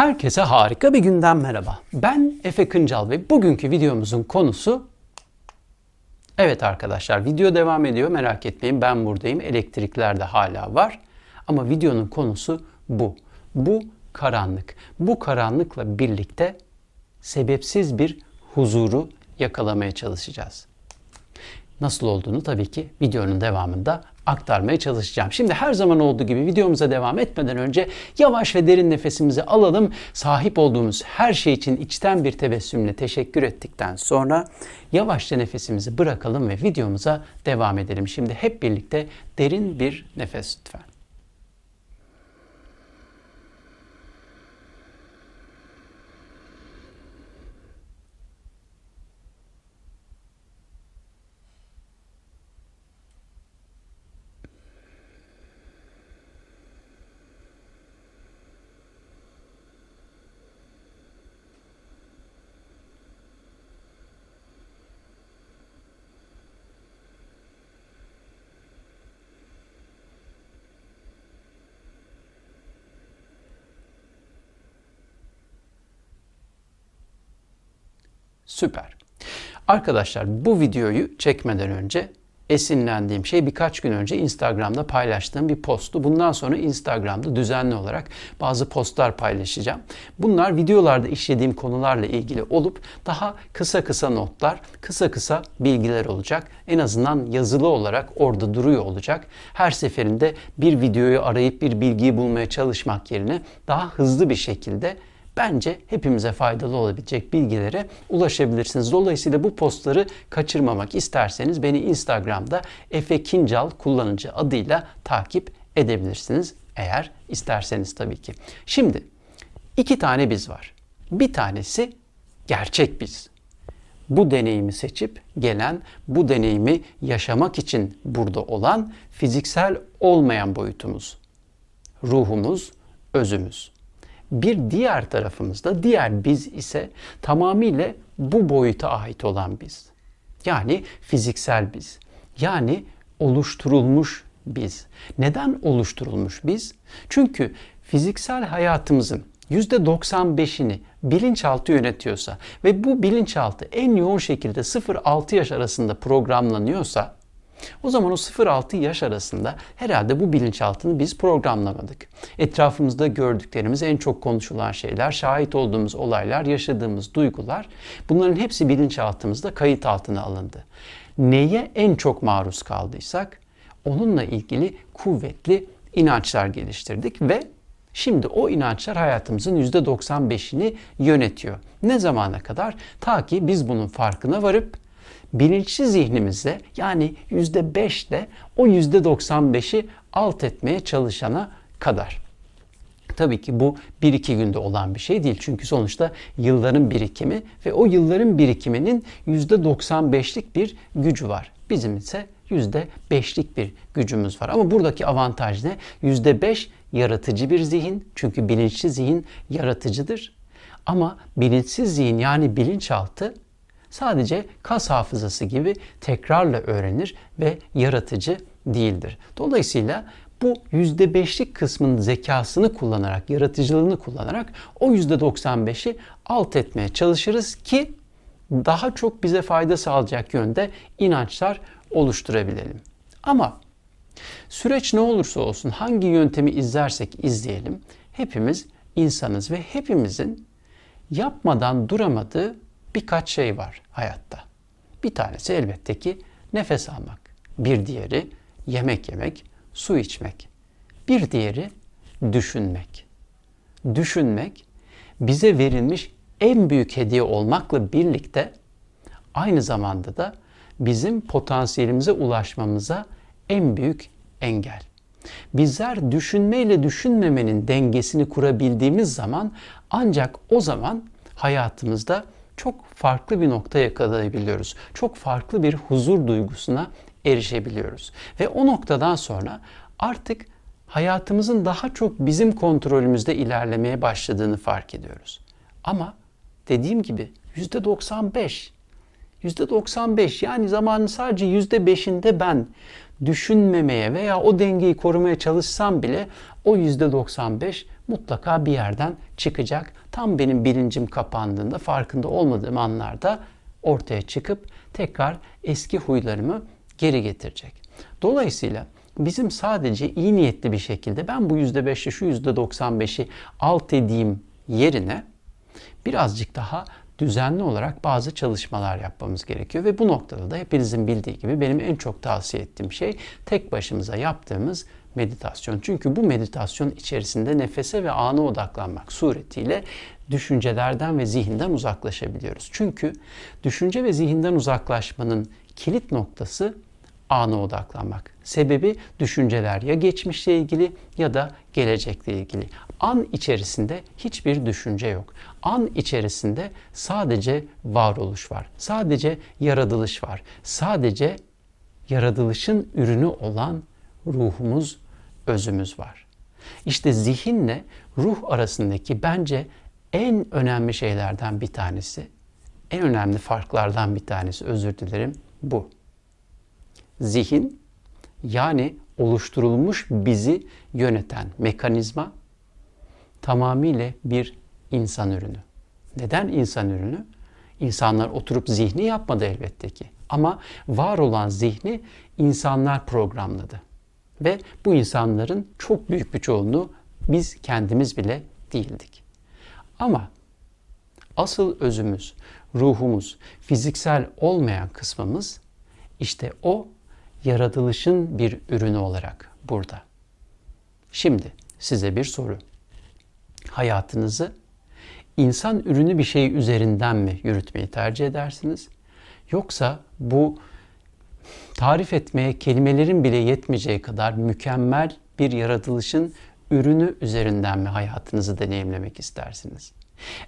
Herkese harika bir günden merhaba. Ben Efe Kıncal ve bugünkü videomuzun konusu Evet arkadaşlar video devam ediyor merak etmeyin ben buradayım elektrikler de hala var ama videonun konusu bu. Bu karanlık. Bu karanlıkla birlikte sebepsiz bir huzuru yakalamaya çalışacağız. Nasıl olduğunu tabii ki videonun devamında aktarmaya çalışacağım. Şimdi her zaman olduğu gibi videomuza devam etmeden önce yavaş ve derin nefesimizi alalım. Sahip olduğumuz her şey için içten bir tebessümle teşekkür ettikten sonra yavaşça nefesimizi bırakalım ve videomuza devam edelim. Şimdi hep birlikte derin bir nefes lütfen. Süper. Arkadaşlar bu videoyu çekmeden önce esinlendiğim şey birkaç gün önce Instagram'da paylaştığım bir posttu. Bundan sonra Instagram'da düzenli olarak bazı postlar paylaşacağım. Bunlar videolarda işlediğim konularla ilgili olup daha kısa kısa notlar, kısa kısa bilgiler olacak. En azından yazılı olarak orada duruyor olacak. Her seferinde bir videoyu arayıp bir bilgiyi bulmaya çalışmak yerine daha hızlı bir şekilde bence hepimize faydalı olabilecek bilgilere ulaşabilirsiniz. Dolayısıyla bu postları kaçırmamak isterseniz beni Instagram'da Efe Kincal kullanıcı adıyla takip edebilirsiniz. Eğer isterseniz tabii ki. Şimdi iki tane biz var. Bir tanesi gerçek biz. Bu deneyimi seçip gelen, bu deneyimi yaşamak için burada olan fiziksel olmayan boyutumuz. Ruhumuz, özümüz. Bir diğer tarafımızda diğer biz ise tamamıyla bu boyuta ait olan biz. Yani fiziksel biz. Yani oluşturulmuş biz. Neden oluşturulmuş biz? Çünkü fiziksel hayatımızın %95'ini bilinçaltı yönetiyorsa ve bu bilinçaltı en yoğun şekilde 0-6 yaş arasında programlanıyorsa o zaman o 0-6 yaş arasında herhalde bu bilinçaltını biz programlamadık. Etrafımızda gördüklerimiz, en çok konuşulan şeyler, şahit olduğumuz olaylar, yaşadığımız duygular bunların hepsi bilinçaltımızda kayıt altına alındı. Neye en çok maruz kaldıysak onunla ilgili kuvvetli inançlar geliştirdik ve Şimdi o inançlar hayatımızın %95'ini yönetiyor. Ne zamana kadar? Ta ki biz bunun farkına varıp bilinçli zihnimizde yani %5'le o %95'i alt etmeye çalışana kadar. Tabii ki bu bir iki günde olan bir şey değil. Çünkü sonuçta yılların birikimi ve o yılların birikiminin %95'lik bir gücü var. Bizim ise %5'lik bir gücümüz var. Ama buradaki avantaj ne? %5 yaratıcı bir zihin. Çünkü bilinçli zihin yaratıcıdır. Ama bilinçsiz zihin yani bilinçaltı sadece kas hafızası gibi tekrarla öğrenir ve yaratıcı değildir. Dolayısıyla bu %5'lik kısmın zekasını kullanarak, yaratıcılığını kullanarak o %95'i alt etmeye çalışırız ki daha çok bize fayda sağlayacak yönde inançlar oluşturabilelim. Ama süreç ne olursa olsun hangi yöntemi izlersek izleyelim hepimiz insanız ve hepimizin yapmadan duramadığı birkaç şey var hayatta. Bir tanesi elbette ki nefes almak. Bir diğeri yemek yemek, su içmek. Bir diğeri düşünmek. Düşünmek bize verilmiş en büyük hediye olmakla birlikte aynı zamanda da bizim potansiyelimize ulaşmamıza en büyük engel. Bizler düşünmeyle düşünmemenin dengesini kurabildiğimiz zaman ancak o zaman hayatımızda çok farklı bir nokta yakalayabiliyoruz. Çok farklı bir huzur duygusuna erişebiliyoruz. Ve o noktadan sonra artık hayatımızın daha çok bizim kontrolümüzde ilerlemeye başladığını fark ediyoruz. Ama dediğim gibi %95 %95 yani zamanın sadece %5'inde ben düşünmemeye veya o dengeyi korumaya çalışsam bile o %95 mutlaka bir yerden çıkacak. Tam benim bilincim kapandığında, farkında olmadığım anlarda ortaya çıkıp tekrar eski huylarımı geri getirecek. Dolayısıyla bizim sadece iyi niyetli bir şekilde ben bu %5'i şu %95'i alt edeyim yerine birazcık daha düzenli olarak bazı çalışmalar yapmamız gerekiyor. Ve bu noktada da hepinizin bildiği gibi benim en çok tavsiye ettiğim şey tek başımıza yaptığımız meditasyon. Çünkü bu meditasyon içerisinde nefese ve ana odaklanmak suretiyle düşüncelerden ve zihinden uzaklaşabiliyoruz. Çünkü düşünce ve zihinden uzaklaşmanın kilit noktası ana odaklanmak. Sebebi düşünceler ya geçmişle ilgili ya da gelecekle ilgili. An içerisinde hiçbir düşünce yok. An içerisinde sadece varoluş var. Sadece yaratılış var. Sadece yaratılışın ürünü olan ruhumuz, özümüz var. İşte zihinle ruh arasındaki bence en önemli şeylerden bir tanesi, en önemli farklardan bir tanesi özür dilerim bu. Zihin yani oluşturulmuş bizi yöneten mekanizma tamamıyla bir insan ürünü. Neden insan ürünü? İnsanlar oturup zihni yapmadı elbette ki. Ama var olan zihni insanlar programladı. Ve bu insanların çok büyük bir çoğunluğu biz kendimiz bile değildik. Ama asıl özümüz, ruhumuz, fiziksel olmayan kısmımız işte o yaratılışın bir ürünü olarak burada. Şimdi size bir soru. Hayatınızı insan ürünü bir şey üzerinden mi yürütmeyi tercih edersiniz? Yoksa bu tarif etmeye kelimelerin bile yetmeyeceği kadar mükemmel bir yaratılışın ürünü üzerinden mi hayatınızı deneyimlemek istersiniz?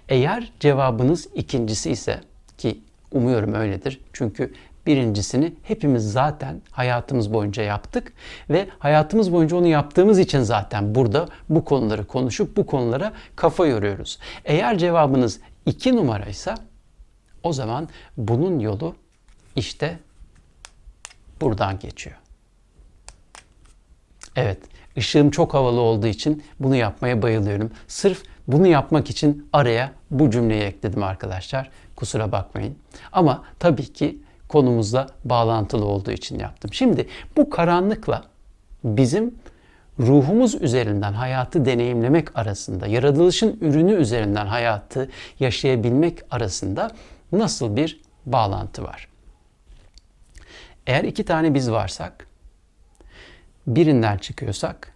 Eğer cevabınız ikincisi ise ki umuyorum öyledir. Çünkü birincisini hepimiz zaten hayatımız boyunca yaptık ve hayatımız boyunca onu yaptığımız için zaten burada bu konuları konuşup bu konulara kafa yoruyoruz. Eğer cevabınız iki numaraysa o zaman bunun yolu işte buradan geçiyor. Evet, ışığım çok havalı olduğu için bunu yapmaya bayılıyorum. Sırf bunu yapmak için araya bu cümleyi ekledim arkadaşlar. Kusura bakmayın. Ama tabii ki konumuzla bağlantılı olduğu için yaptım. Şimdi bu karanlıkla bizim ruhumuz üzerinden hayatı deneyimlemek arasında, yaratılışın ürünü üzerinden hayatı yaşayabilmek arasında nasıl bir bağlantı var? Eğer iki tane biz varsak, birinden çıkıyorsak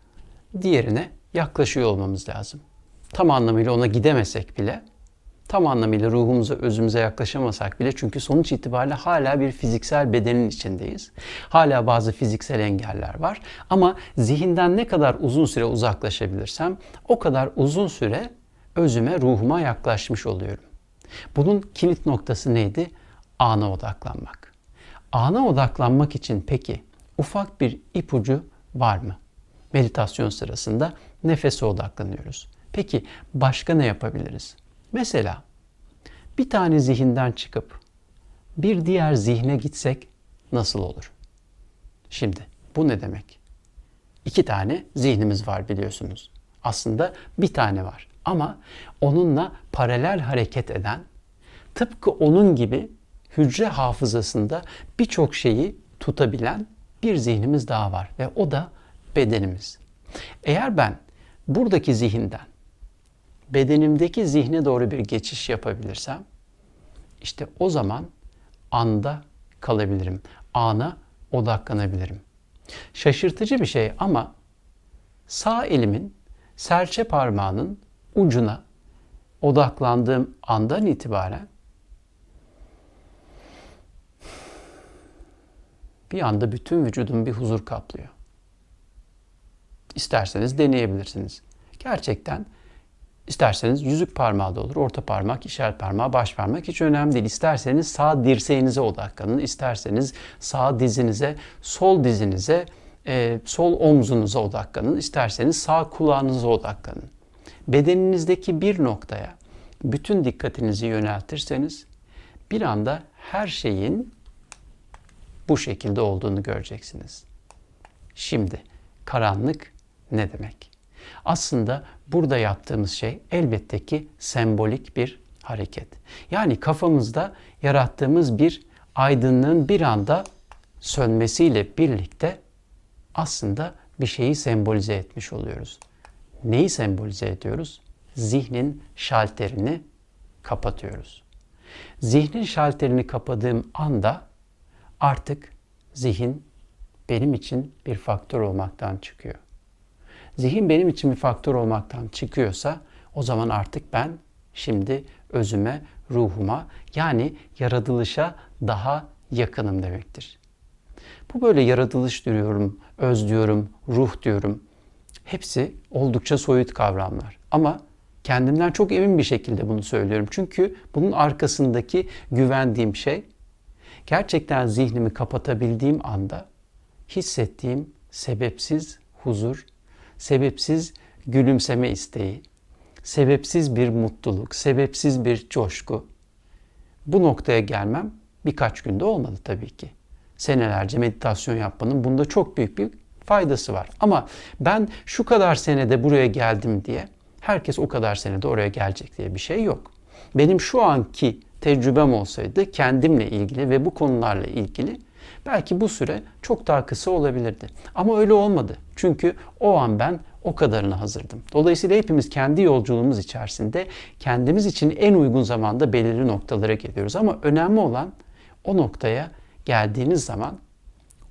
diğerine yaklaşıyor olmamız lazım. Tam anlamıyla ona gidemesek bile, tam anlamıyla ruhumuza, özümüze yaklaşamasak bile çünkü sonuç itibariyle hala bir fiziksel bedenin içindeyiz. Hala bazı fiziksel engeller var ama zihinden ne kadar uzun süre uzaklaşabilirsem o kadar uzun süre özüme, ruhuma yaklaşmış oluyorum. Bunun kilit noktası neydi? Ana odaklanmak. Ana odaklanmak için peki ufak bir ipucu var mı? Meditasyon sırasında nefese odaklanıyoruz. Peki başka ne yapabiliriz? Mesela bir tane zihinden çıkıp bir diğer zihne gitsek nasıl olur? Şimdi bu ne demek? İki tane zihnimiz var biliyorsunuz. Aslında bir tane var ama onunla paralel hareket eden, tıpkı onun gibi hücre hafızasında birçok şeyi tutabilen bir zihnimiz daha var ve o da bedenimiz. Eğer ben buradaki zihinden bedenimdeki zihne doğru bir geçiş yapabilirsem işte o zaman anda kalabilirim. Ana odaklanabilirim. Şaşırtıcı bir şey ama sağ elimin serçe parmağının ucuna odaklandığım andan itibaren bir anda bütün vücudum bir huzur kaplıyor. İsterseniz deneyebilirsiniz. Gerçekten isterseniz yüzük parmağı da olur, orta parmak, işaret parmağı, baş parmak hiç önemli değil. İsterseniz sağ dirseğinize odaklanın, isterseniz sağ dizinize, sol dizinize, e, sol omzunuza odaklanın, isterseniz sağ kulağınıza odaklanın. Bedeninizdeki bir noktaya bütün dikkatinizi yöneltirseniz bir anda her şeyin bu şekilde olduğunu göreceksiniz. Şimdi karanlık ne demek? Aslında burada yaptığımız şey elbette ki sembolik bir hareket. Yani kafamızda yarattığımız bir aydınlığın bir anda sönmesiyle birlikte aslında bir şeyi sembolize etmiş oluyoruz. Neyi sembolize ediyoruz? Zihnin şalterini kapatıyoruz. Zihnin şalterini kapadığım anda artık zihin benim için bir faktör olmaktan çıkıyor. Zihin benim için bir faktör olmaktan çıkıyorsa o zaman artık ben şimdi özüme, ruhuma yani yaratılışa daha yakınım demektir. Bu böyle yaratılış diyorum, öz diyorum, ruh diyorum. Hepsi oldukça soyut kavramlar. Ama kendimden çok emin bir şekilde bunu söylüyorum. Çünkü bunun arkasındaki güvendiğim şey gerçekten zihnimi kapatabildiğim anda hissettiğim sebepsiz huzur, sebepsiz gülümseme isteği, sebepsiz bir mutluluk, sebepsiz bir coşku. Bu noktaya gelmem birkaç günde olmadı tabii ki. Senelerce meditasyon yapmanın bunda çok büyük bir faydası var. Ama ben şu kadar senede buraya geldim diye herkes o kadar senede oraya gelecek diye bir şey yok. Benim şu anki tecrübem olsaydı kendimle ilgili ve bu konularla ilgili belki bu süre çok daha kısa olabilirdi. Ama öyle olmadı. Çünkü o an ben o kadarına hazırdım. Dolayısıyla hepimiz kendi yolculuğumuz içerisinde kendimiz için en uygun zamanda belirli noktalara geliyoruz. Ama önemli olan o noktaya geldiğiniz zaman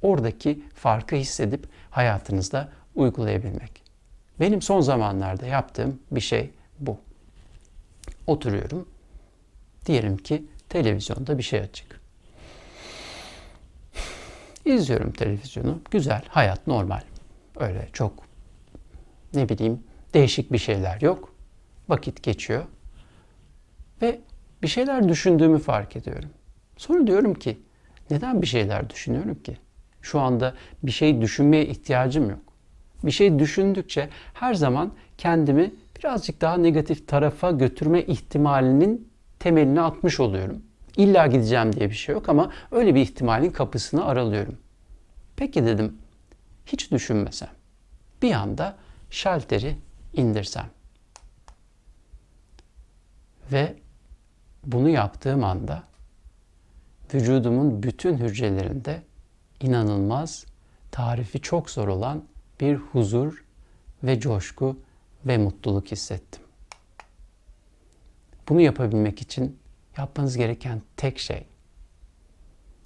oradaki farkı hissedip hayatınızda uygulayabilmek. Benim son zamanlarda yaptığım bir şey bu. Oturuyorum. Diyelim ki televizyonda bir şey açık. İzliyorum televizyonu. Güzel, hayat normal. Öyle çok ne bileyim değişik bir şeyler yok. Vakit geçiyor. Ve bir şeyler düşündüğümü fark ediyorum. Sonra diyorum ki neden bir şeyler düşünüyorum ki? Şu anda bir şey düşünmeye ihtiyacım yok. Bir şey düşündükçe her zaman kendimi birazcık daha negatif tarafa götürme ihtimalinin temelini atmış oluyorum. İlla gideceğim diye bir şey yok ama öyle bir ihtimalin kapısını aralıyorum. Peki dedim, hiç düşünmesem, bir anda şalteri indirsem ve bunu yaptığım anda vücudumun bütün hücrelerinde inanılmaz, tarifi çok zor olan bir huzur ve coşku ve mutluluk hissettim. Bunu yapabilmek için yapmanız gereken tek şey,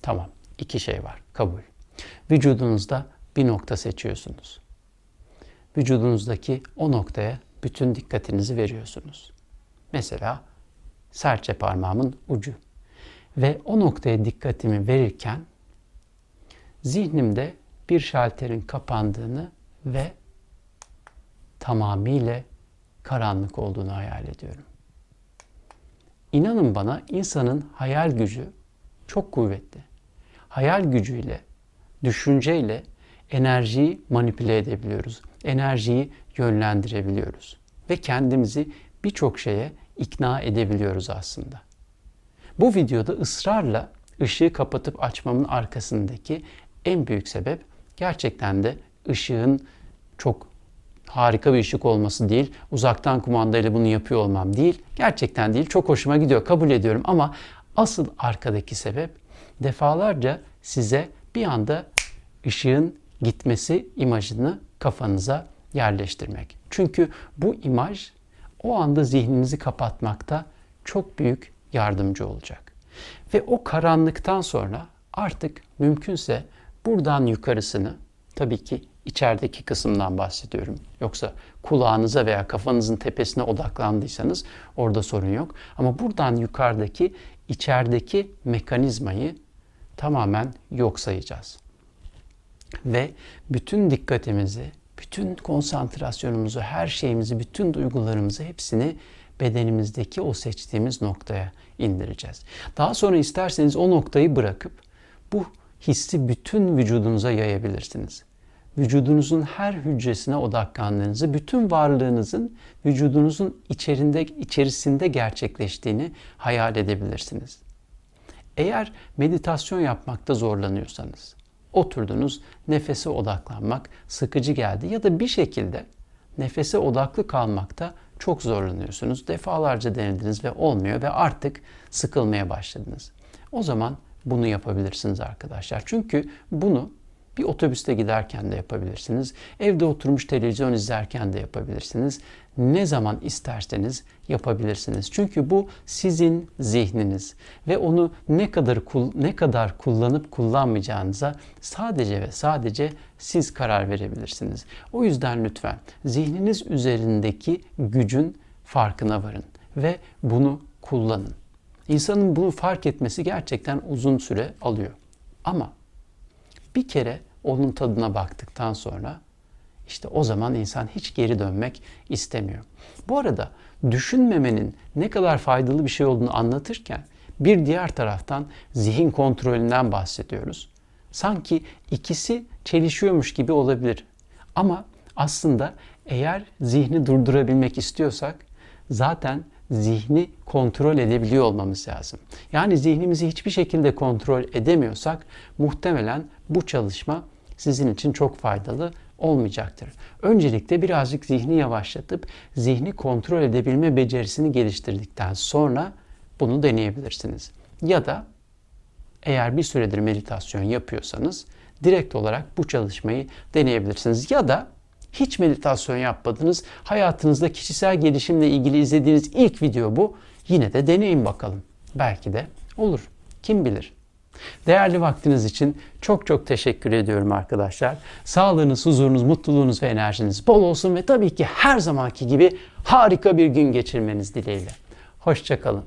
tamam iki şey var, kabul. Vücudunuzda bir nokta seçiyorsunuz. Vücudunuzdaki o noktaya bütün dikkatinizi veriyorsunuz. Mesela serçe parmağımın ucu. Ve o noktaya dikkatimi verirken zihnimde bir şalterin kapandığını ve tamamıyla karanlık olduğunu hayal ediyorum. İnanın bana insanın hayal gücü çok kuvvetli. Hayal gücüyle, düşünceyle enerjiyi manipüle edebiliyoruz. Enerjiyi yönlendirebiliyoruz ve kendimizi birçok şeye ikna edebiliyoruz aslında. Bu videoda ısrarla ışığı kapatıp açmamın arkasındaki en büyük sebep gerçekten de ışığın çok harika bir ışık olması değil, uzaktan kumandayla bunu yapıyor olmam değil, gerçekten değil, çok hoşuma gidiyor, kabul ediyorum ama asıl arkadaki sebep defalarca size bir anda ışığın gitmesi imajını kafanıza yerleştirmek. Çünkü bu imaj o anda zihninizi kapatmakta çok büyük yardımcı olacak. Ve o karanlıktan sonra artık mümkünse buradan yukarısını tabii ki içerideki kısımdan bahsediyorum. Yoksa kulağınıza veya kafanızın tepesine odaklandıysanız orada sorun yok. Ama buradan yukarıdaki içerideki mekanizmayı tamamen yok sayacağız. Ve bütün dikkatimizi, bütün konsantrasyonumuzu, her şeyimizi, bütün duygularımızı hepsini bedenimizdeki o seçtiğimiz noktaya indireceğiz. Daha sonra isterseniz o noktayı bırakıp bu hissi bütün vücudunuza yayabilirsiniz. Vücudunuzun her hücresine odaklandığınızı, bütün varlığınızın vücudunuzun içerinde, içerisinde gerçekleştiğini hayal edebilirsiniz. Eğer meditasyon yapmakta zorlanıyorsanız, oturdunuz, nefese odaklanmak sıkıcı geldi ya da bir şekilde nefese odaklı kalmakta çok zorlanıyorsunuz. Defalarca denediniz ve olmuyor ve artık sıkılmaya başladınız. O zaman bunu yapabilirsiniz arkadaşlar. Çünkü bunu bir otobüste giderken de yapabilirsiniz. Evde oturmuş televizyon izlerken de yapabilirsiniz. Ne zaman isterseniz yapabilirsiniz. Çünkü bu sizin zihniniz ve onu ne kadar ne kadar kullanıp kullanmayacağınıza sadece ve sadece siz karar verebilirsiniz. O yüzden lütfen zihniniz üzerindeki gücün farkına varın ve bunu kullanın. İnsanın bunu fark etmesi gerçekten uzun süre alıyor. Ama bir kere onun tadına baktıktan sonra işte o zaman insan hiç geri dönmek istemiyor. Bu arada düşünmemenin ne kadar faydalı bir şey olduğunu anlatırken bir diğer taraftan zihin kontrolünden bahsediyoruz. Sanki ikisi çelişiyormuş gibi olabilir. Ama aslında eğer zihni durdurabilmek istiyorsak zaten zihni kontrol edebiliyor olmamız lazım. Yani zihnimizi hiçbir şekilde kontrol edemiyorsak muhtemelen bu çalışma sizin için çok faydalı olmayacaktır. Öncelikle birazcık zihni yavaşlatıp zihni kontrol edebilme becerisini geliştirdikten sonra bunu deneyebilirsiniz. Ya da eğer bir süredir meditasyon yapıyorsanız direkt olarak bu çalışmayı deneyebilirsiniz. Ya da hiç meditasyon yapmadınız, hayatınızda kişisel gelişimle ilgili izlediğiniz ilk video bu. Yine de deneyin bakalım. Belki de olur. Kim bilir. Değerli vaktiniz için çok çok teşekkür ediyorum arkadaşlar. Sağlığınız, huzurunuz, mutluluğunuz ve enerjiniz bol olsun ve tabii ki her zamanki gibi harika bir gün geçirmeniz dileğiyle. Hoşçakalın.